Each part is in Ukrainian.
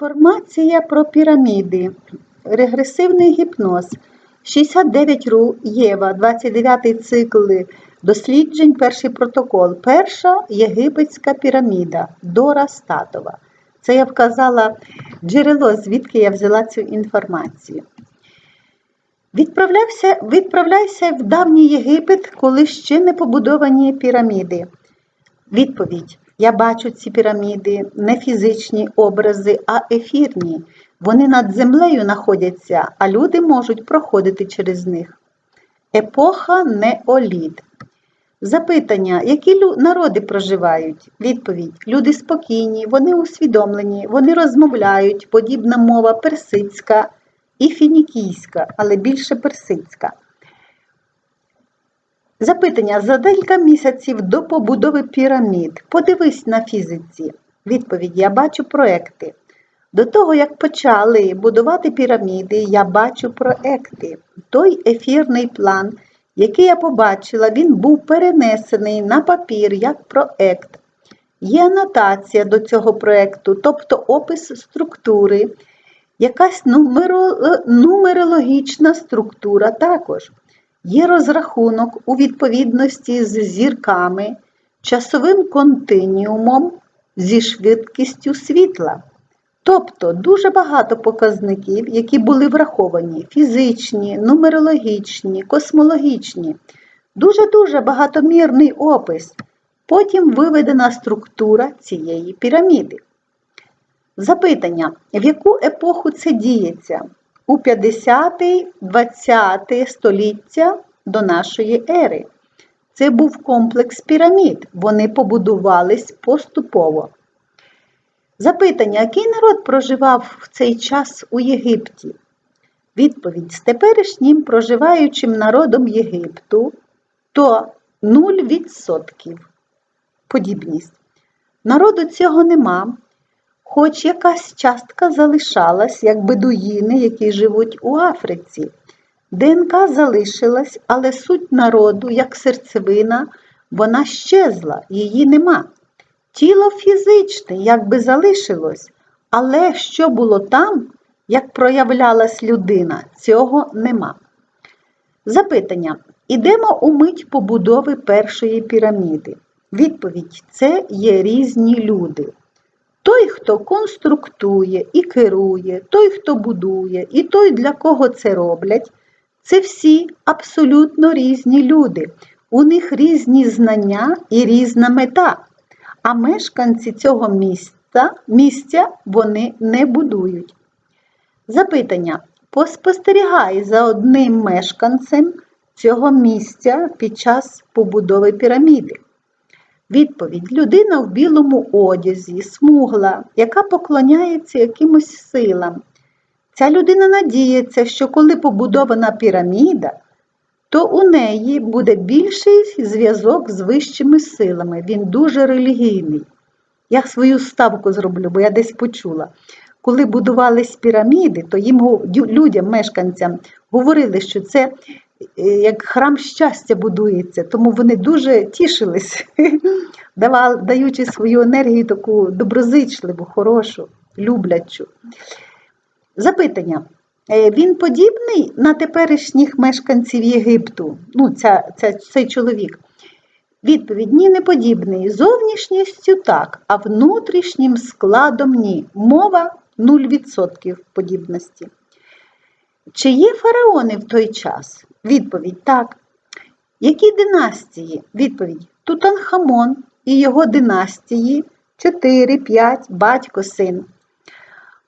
Інформація про піраміди. Регресивний гіпноз. 69 ру Єва, 29 цикл досліджень, перший протокол. Перша єгипетська піраміда Дора Статова. Це я вказала джерело, звідки я взяла цю інформацію. Відправлявся, відправляйся в давній Єгипет, коли ще не побудовані піраміди. Відповідь. Я бачу ці піраміди, не фізичні образи, а ефірні. Вони над землею знаходяться, а люди можуть проходити через них. Епоха неоліт. Запитання, які народи проживають? Відповідь. Люди спокійні, вони усвідомлені, вони розмовляють, подібна мова персидська і фінікійська, але більше персидська. Запитання за декілька місяців до побудови пірамід. Подивись на фізиці. Відповідь: я бачу проекти. До того, як почали будувати піраміди, я бачу проекти. Той ефірний план, який я побачила, він був перенесений на папір як проект. Є анотація до цього проекту, тобто опис структури, якась нумерологічна структура також. Є розрахунок у відповідності з зірками, часовим континіумом зі швидкістю світла. Тобто дуже багато показників, які були враховані: фізичні, нумерологічні, космологічні, дуже-дуже багатомірний опис. Потім виведена структура цієї піраміди. Запитання: в яку епоху це діється? У 50-20 століття до нашої ери. Це був комплекс пірамід. Вони побудувались поступово. Запитання, який народ проживав в цей час у Єгипті? Відповідь з теперішнім проживаючим народом Єгипту то 0% подібність. Народу цього нема, хоч якась частка залишалась, як бедуїни, які живуть у Африці. ДНК залишилась, але суть народу, як серцевина, вона щезла, її нема. Тіло фізичне, якби залишилось, але що було там, як проявлялась людина, цього нема. Запитання. Ідемо у мить побудови першої піраміди. Відповідь це є різні люди. Той, хто конструктує і керує, той, хто будує, і той, для кого це роблять, це всі абсолютно різні люди. У них різні знання і різна мета. А мешканці цього місця, місця вони не будують. Запитання. Поспостерігай за одним мешканцем цього місця під час побудови піраміди. Відповідь: людина в білому одязі, смугла, яка поклоняється якимось силам. Ця людина надіється, що коли побудована піраміда, то у неї буде більший зв'язок з вищими силами. Він дуже релігійний. Я свою ставку зроблю, бо я десь почула. Коли будувались піраміди, то їм людям, мешканцям, говорили, що це як храм щастя будується, тому вони дуже тішились, даючи свою енергію таку доброзичливу, хорошу, люблячу. Запитання. Е, Він подібний на теперішніх мешканців Єгипту? Ну, ця, ця, цей чоловік. Відповідь ні, не подібний. Зовнішністю так, а внутрішнім складом ні. Мова 0% подібності. Чи є фараони в той час? Відповідь так. Які династії? Відповідь Тутанхамон і його династії 4, 5, батько, син.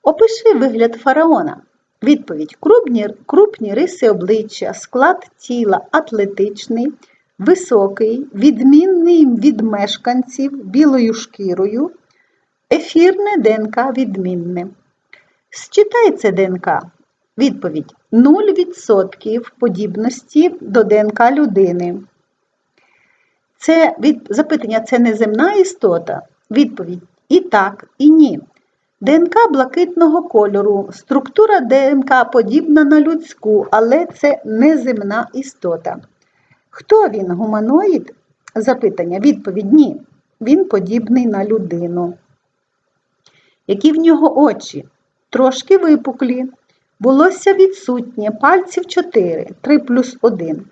Опиши вигляд фараона. Відповідь: крупні, крупні риси обличчя, склад тіла атлетичний, високий, відмінний від мешканців білою шкірою, ефірне ДНК відмінне. Считай це ДНК. Відповідь: 0% подібності до ДНК людини. Це від, запитання це неземна істота? Відповідь і так, і ні. ДНК блакитного кольору. Структура ДНК подібна на людську, але це неземна істота. Хто він? Гуманоїд? Запитання. Відповідь ні. Він подібний на людину. Які в нього очі? трошки випуклі, волосся відсутнє, пальців 4, 3 плюс 1.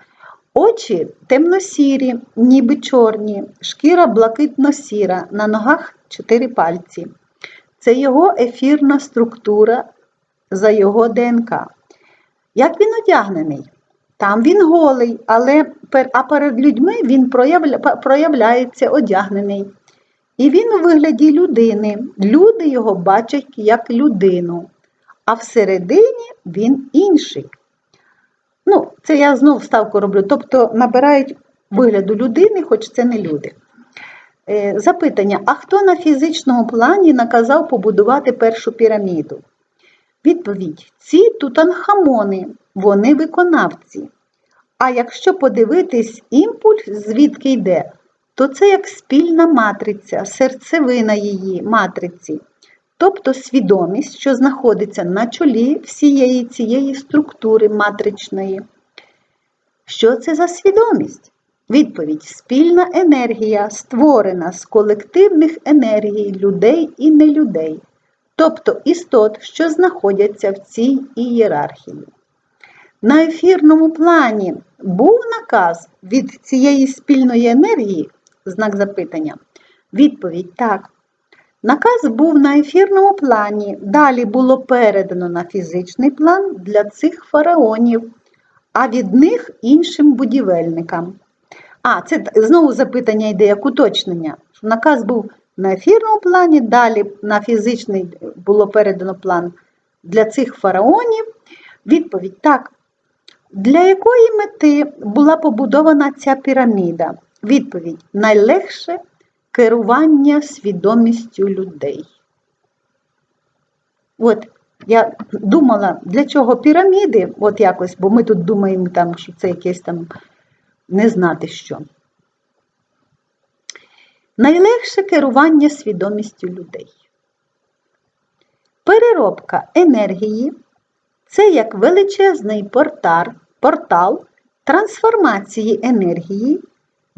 Очі темно-сірі, ніби чорні, шкіра блакитно-сіра, на ногах 4 пальці. Це його ефірна структура за його ДНК. Як він одягнений? Там він голий, але а перед людьми він проявля, проявляється одягнений. І він у вигляді людини. Люди його бачать як людину, а всередині він інший. Ну, це я знов ставку роблю. Тобто набирають вигляду людини, хоч це не люди. Е, Запитання: а хто на фізичному плані наказав побудувати першу піраміду? Відповідь: ці тутанхамони, вони виконавці. А якщо подивитись імпульс, звідки йде, то це як спільна матриця, серцевина її матриці, тобто свідомість, що знаходиться на чолі всієї цієї структури матричної. Що це за свідомість? Відповідь: спільна енергія, створена з колективних енергій людей і нелюдей, тобто істот, що знаходяться в цій ієрархії. На ефірному плані був наказ від цієї спільної енергії? Знак запитання. Відповідь так. Наказ був на ефірному плані, далі було передано на фізичний план для цих фараонів, а від них іншим будівельникам. А, це знову запитання йде як уточнення. Наказ був на ефірному плані, далі на фізичний було передано план для цих фараонів. Відповідь так. Для якої мети була побудована ця піраміда? Відповідь найлегше керування свідомістю людей. От я думала, для чого піраміди, от якось, бо ми тут думаємо, там, що це якесь там не знати що. Найлегше керування свідомістю людей. Переробка енергії це як величезний портар, портал трансформації енергії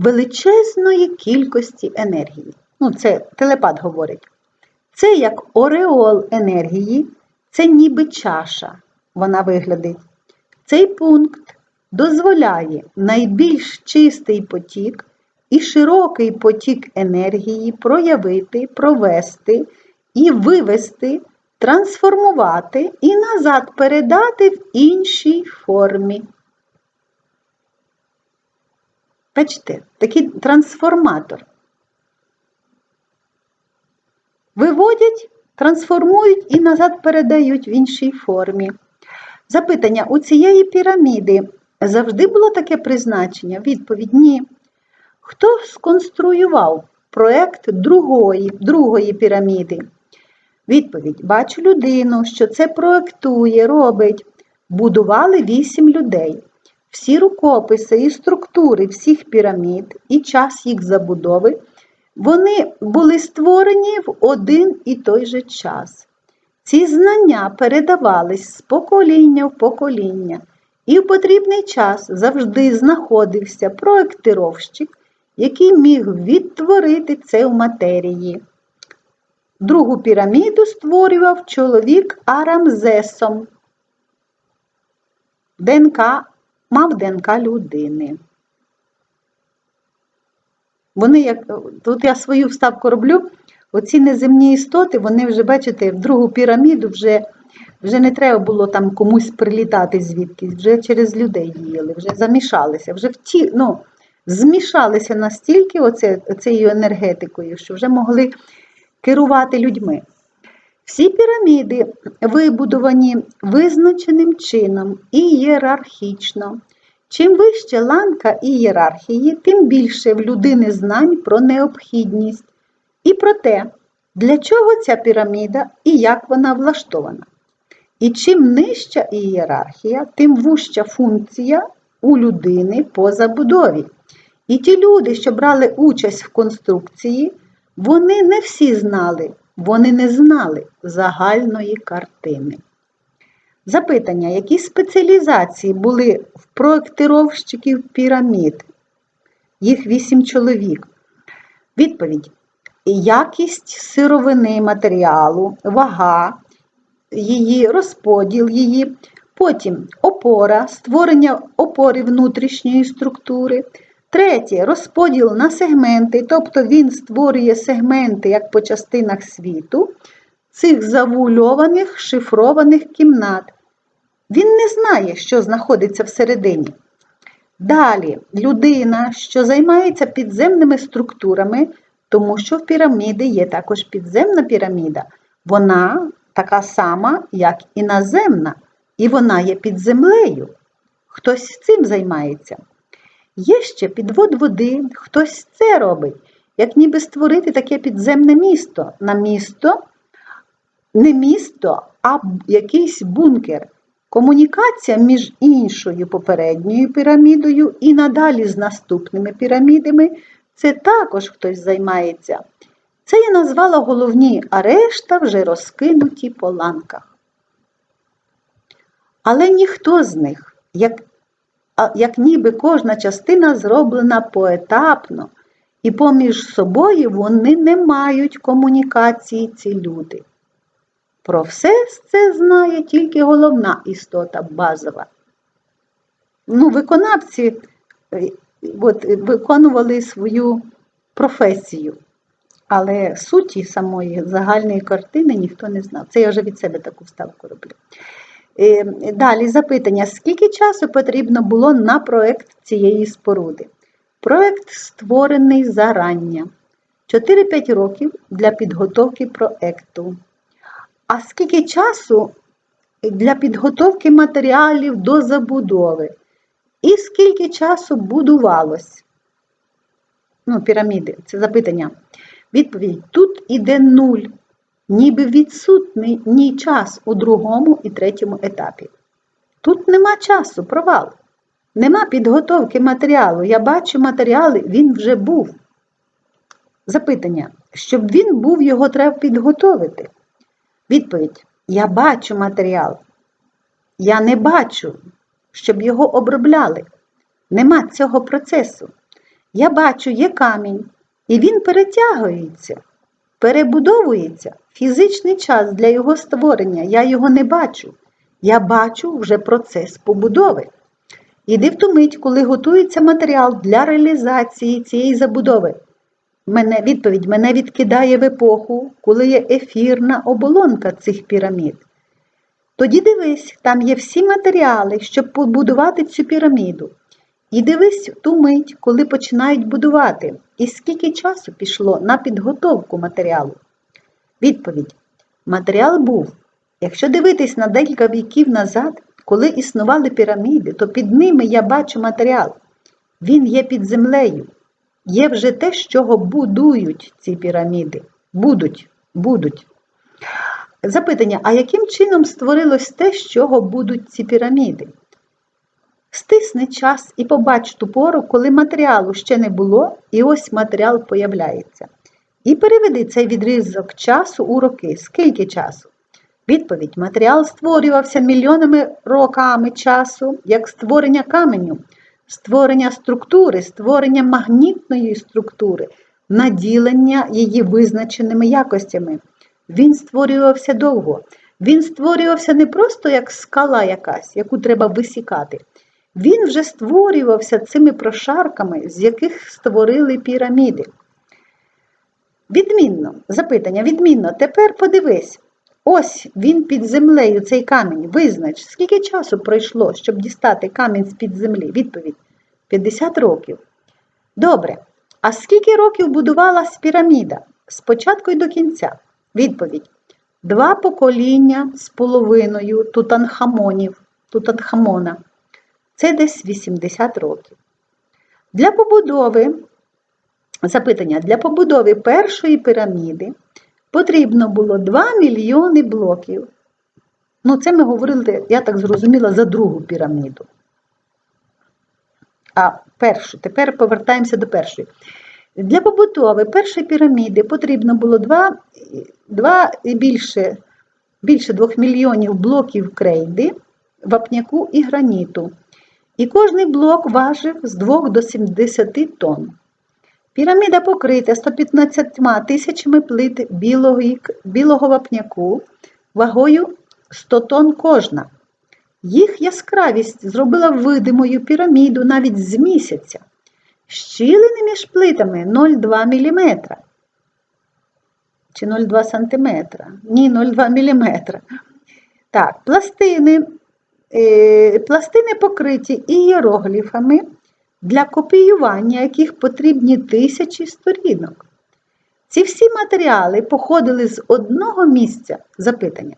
величезної кількості енергії. Ну, це телепат говорить. Це як ореол енергії, це ніби чаша, вона виглядить. Цей пункт дозволяє найбільш чистий потік і широкий потік енергії проявити, провести і вивести, трансформувати і назад передати в іншій формі. Бачите, такий трансформатор. Виводять, трансформують і назад передають в іншій формі. Запитання: у цієї піраміди завжди було таке призначення? Відповідь ні. Хто сконструював проект другої, другої піраміди? Відповідь: бачу людину, що це проектує, робить. Будували вісім людей. Всі рукописи і структури всіх пірамід і час їх забудови вони були створені в один і той же час. Ці знання передавались з покоління в покоління, і в потрібний час завжди знаходився проектировщик, який міг відтворити це в матерії. Другу піраміду створював чоловік Арамзесом. ДНК мав ДНК людини. Вони як тут я свою вставку роблю. Оці неземні істоти, вони вже, бачите, в другу піраміду вже вже не треба було там комусь прилітати звідкись, вже через людей їли, вже замішалися, вже вті, ну, змішалися настільки оце, цією енергетикою, що вже могли керувати людьми. Всі піраміди вибудовані визначеним чином ієрархічно. Чим вища ланка ієрархії, тим більше в людини знань про необхідність і про те, для чого ця піраміда і як вона влаштована. І чим нижча ієрархія, тим вужча функція у людини по забудові. І ті люди, що брали участь в конструкції, вони не всі знали, вони не знали загальної картини. Запитання, які спеціалізації були в проектировщиків пірамід? Їх вісім чоловік. Відповідь: якість сировини матеріалу, вага, її, розподіл її, потім опора, створення опори внутрішньої структури. Третє розподіл на сегменти, тобто він створює сегменти як по частинах світу, цих завульованих шифрованих кімнат. Він не знає, що знаходиться всередині. Далі людина, що займається підземними структурами, тому що в піраміди є також підземна піраміда. Вона така сама, як і наземна, і вона є під землею. Хтось цим займається. Є ще підвод води, хтось це робить, як ніби створити таке підземне місто. На місто, не місто, а якийсь бункер. Комунікація між іншою попередньою пірамідою і надалі з наступними пірамідами це також хтось займається. Це я назвала головні, а решта вже розкинуті по ланках. Але ніхто з них, як, як ніби кожна частина зроблена поетапно, і поміж собою вони не мають комунікації ці люди. Про все це знає тільки головна істота базова. Ну, Виконавці от, виконували свою професію, але суті самої загальної картини ніхто не знав. Це я вже від себе таку вставку роблю. Далі запитання: скільки часу потрібно було на проєкт цієї споруди? Проєкт створений зарання. 4-5 років для підготовки проєкту. А скільки часу для підготовки матеріалів до забудови? І скільки часу будувалось? Ну, піраміди, це запитання. Відповідь: тут іде нуль, ніби відсутний ні час у другому і третьому етапі. Тут нема часу, провал. Нема підготовки матеріалу. Я бачу матеріали, він вже був. Запитання. Щоб він був, його треба підготовити. Відповідь: Я бачу матеріал. Я не бачу, щоб його обробляли. Нема цього процесу. Я бачу, є камінь, і він перетягується, перебудовується. Фізичний час для його створення. Я його не бачу. Я бачу вже процес побудови. Іди в ту мить, коли готується матеріал для реалізації цієї забудови. Мене відповідь мене відкидає в епоху, коли є ефірна оболонка цих пірамід. Тоді дивись, там є всі матеріали, щоб побудувати цю піраміду. І дивись ту мить, коли починають будувати, і скільки часу пішло на підготовку матеріалу. Відповідь: матеріал був. Якщо дивитись на декілька віків назад, коли існували піраміди, то під ними я бачу матеріал. Він є під землею. Є вже те, з чого будують ці піраміди. Будуть, будуть. Запитання: а яким чином створилось те, з чого будуть ці піраміди? Стисни час і побач ту пору, коли матеріалу ще не було, і ось матеріал появляється. І переведи цей відрізок часу у роки. Скільки часу? Відповідь: матеріал створювався мільйонами роками часу, як створення каменю створення структури, створення магнітної структури, наділення її визначеними якостями. Він створювався довго. Він створювався не просто як скала якась, яку треба висікати. Він вже створювався цими прошарками, з яких створили піраміди. Відмінно, запитання, відмінно, тепер подивись. Ось він під землею, цей камінь. Визнач, скільки часу пройшло, щоб дістати камінь з-під землі? Відповідь 50 років. Добре. А скільки років будувалась піраміда? Спочатку й до кінця. Відповідь. Два покоління з половиною тутанхамонів, тутанхамона. Це десь 80 років. Для побудови, запитання, для побудови першої піраміди потрібно було 2 мільйони блоків. Ну, це ми говорили, я так зрозуміла, за другу піраміду. А першу, тепер повертаємося до першої. Для побудови першої піраміди потрібно було 2, 2 і більше більше 2 мільйонів блоків крейди, вапняку і граніту. І кожний блок важив з 2 до 70 тонн. Піраміда покрита 115 тисячами плит білого білого вапняку вагою 100 тонн кожна. Їх яскравість зробила видимою піраміду навіть з місяця. Щілини між плитами 0,2 мм. Чи 0,2 см? Ні, 0,2 мм. Так, пластини, пластини покриті ієрогліфами, для копіювання яких потрібні тисячі сторінок. Ці всі матеріали походили з одного місця запитання.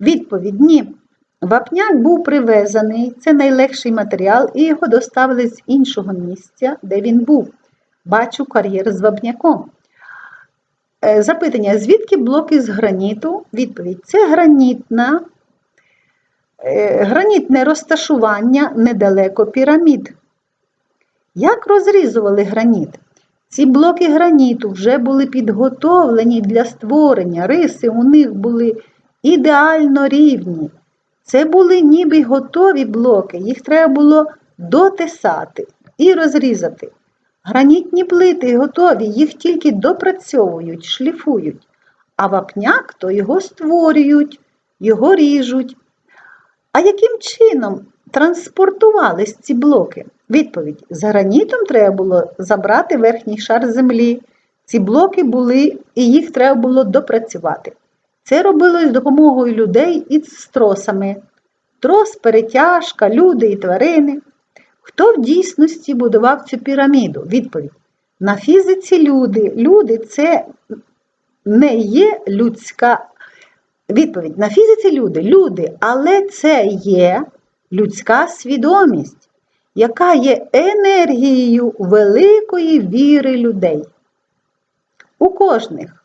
Відповідь ні. Вапняк був привезений, це найлегший матеріал, і його доставили з іншого місця, де він був. Бачу кар'єр з вапняком. Е, Запитання: звідки блоки з граніту? Відповідь: це гранітна, е, гранітне розташування недалеко пірамід. Як розрізували граніт? Ці блоки граніту вже були підготовлені для створення, риси у них були ідеально рівні. Це були ніби готові блоки, їх треба було дотисати і розрізати. Гранітні плити готові, їх тільки допрацьовують, шліфують, а вапняк то його створюють, його ріжуть. А яким чином транспортувались ці блоки? Відповідь: з гранітом треба було забрати верхній шар землі. Ці блоки були і їх треба було допрацювати. Це робилось з допомогою людей і з тросами. Трос, перетяжка, люди і тварини. Хто в дійсності будував цю піраміду? Відповідь. На фізиці люди. Люди це не є людська. Відповідь. На фізиці люди. Люди, але це є людська свідомість, яка є енергією великої віри людей. У кожних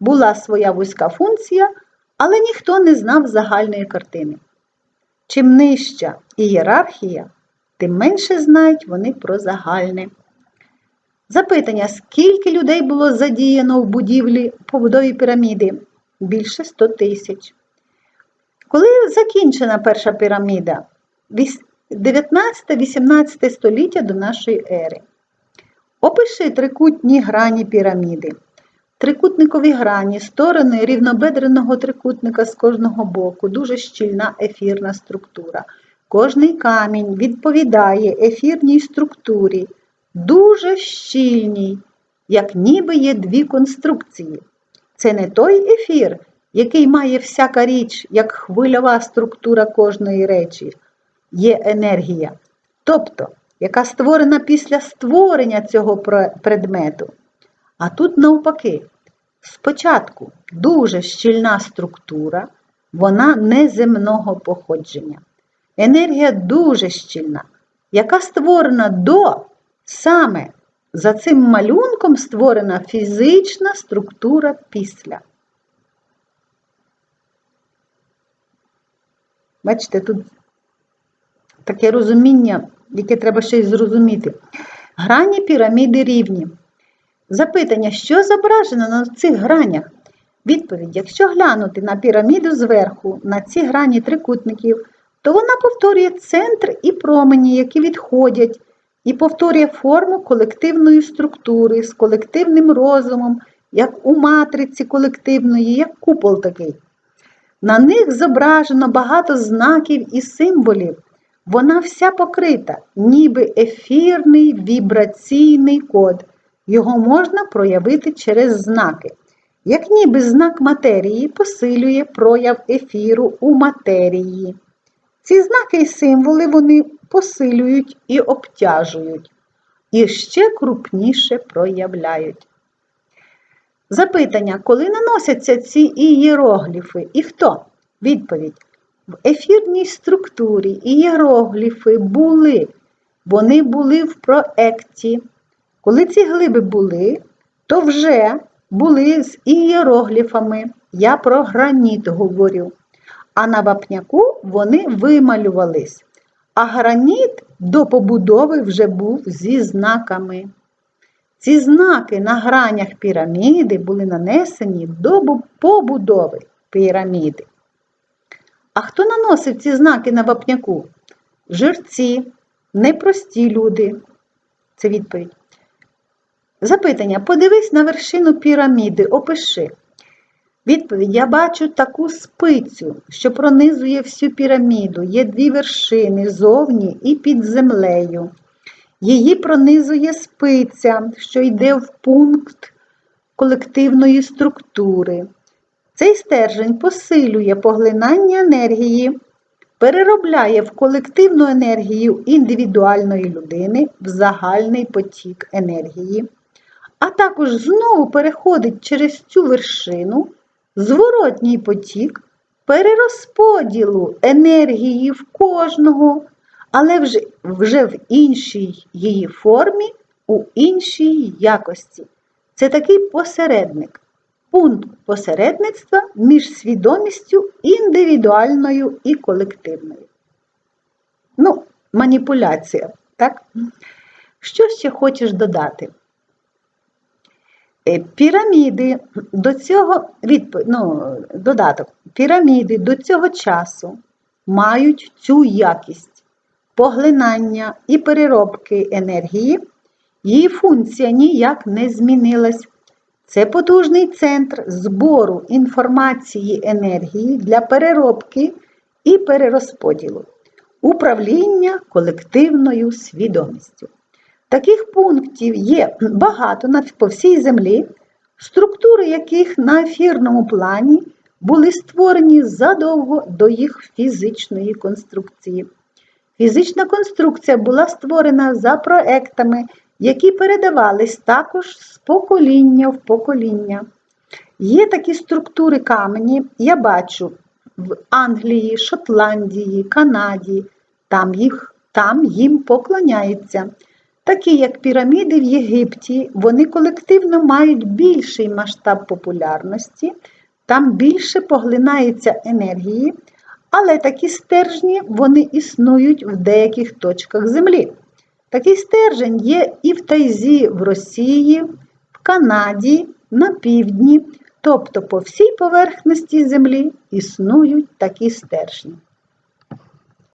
була своя вузька функція, але ніхто не знав загальної картини. Чим нижча ієрархія, тим менше знають вони про загальне. Запитання: скільки людей було задіяно в будівлі побудові піраміди? Більше 100 тисяч. Коли закінчена перша піраміда? 19-18 століття до нашої ери. Опиши трикутні грані піраміди. Трикутникові грані, сторони рівнобедреного трикутника з кожного боку, дуже щільна ефірна структура. Кожний камінь відповідає ефірній структурі, дуже щільній, як ніби є дві конструкції. Це не той ефір, який має всяка річ, як хвильова структура кожної речі, є енергія, тобто, яка створена після створення цього предмету. А тут навпаки, спочатку дуже щільна структура, вона неземного походження. Енергія дуже щільна, яка створена до саме за цим малюнком створена фізична структура після. Бачите, тут таке розуміння, яке треба ще й зрозуміти. Грані піраміди рівні. Запитання, що зображено на цих гранях? Відповідь: якщо глянути на піраміду зверху, на ці грані трикутників, то вона повторює центр і промені, які відходять, і повторює форму колективної структури з колективним розумом, як у матриці колективної, як купол такий. На них зображено багато знаків і символів. Вона вся покрита, ніби ефірний вібраційний код. Його можна проявити через знаки. Як ніби знак матерії посилює прояв ефіру у матерії. Ці знаки і символи вони посилюють і обтяжують, і ще крупніше проявляють. Запитання, коли наносяться ці ієрогліфи і хто? Відповідь. В ефірній структурі ієрогліфи були, вони були в проекті. Коли ці глиби були, то вже були з ієрогліфами. Я про граніт говорю. А на вапняку вони вималювались. А граніт до побудови вже був зі знаками. Ці знаки на гранях піраміди були нанесені до побудови піраміди. А хто наносив ці знаки на вапняку? Жерці, непрості люди. Це відповідь. Запитання: подивись на вершину піраміди, опиши. Відповідь: я бачу таку спицю, що пронизує всю піраміду. Є дві вершини зовні і під землею. Її пронизує спиця, що йде в пункт колективної структури. Цей стержень посилює поглинання енергії, переробляє в колективну енергію індивідуальної людини в загальний потік енергії, а також знову переходить через цю вершину зворотній потік перерозподілу енергії в кожного, але вже, вже в іншій її формі, у іншій якості. Це такий посередник, пункт посередництва між свідомістю індивідуальною і колективною. Ну, маніпуляція, так? Що ще хочеш додати? Е, Піраміди до цього відп... ну, додаток. Піраміди до цього часу мають цю якість поглинання і переробки енергії, її функція ніяк не змінилась. Це потужний центр збору інформації енергії для переробки і перерозподілу, управління колективною свідомістю. Таких пунктів є багато по всій землі, структури яких на ефірному плані були створені задовго до їх фізичної конструкції. Фізична конструкція була створена за проектами, які передавались також з покоління в покоління. Є такі структури камені, я бачу в Англії, Шотландії, Канаді, там, їх, там їм поклоняються. Такі як піраміди в Єгипті, вони колективно мають більший масштаб популярності, там більше поглинається енергії, але такі стержні вони існують в деяких точках Землі. Такий стержень є і в Тайзі в Росії, в Канаді, на півдні, тобто по всій поверхності Землі існують такі стержні.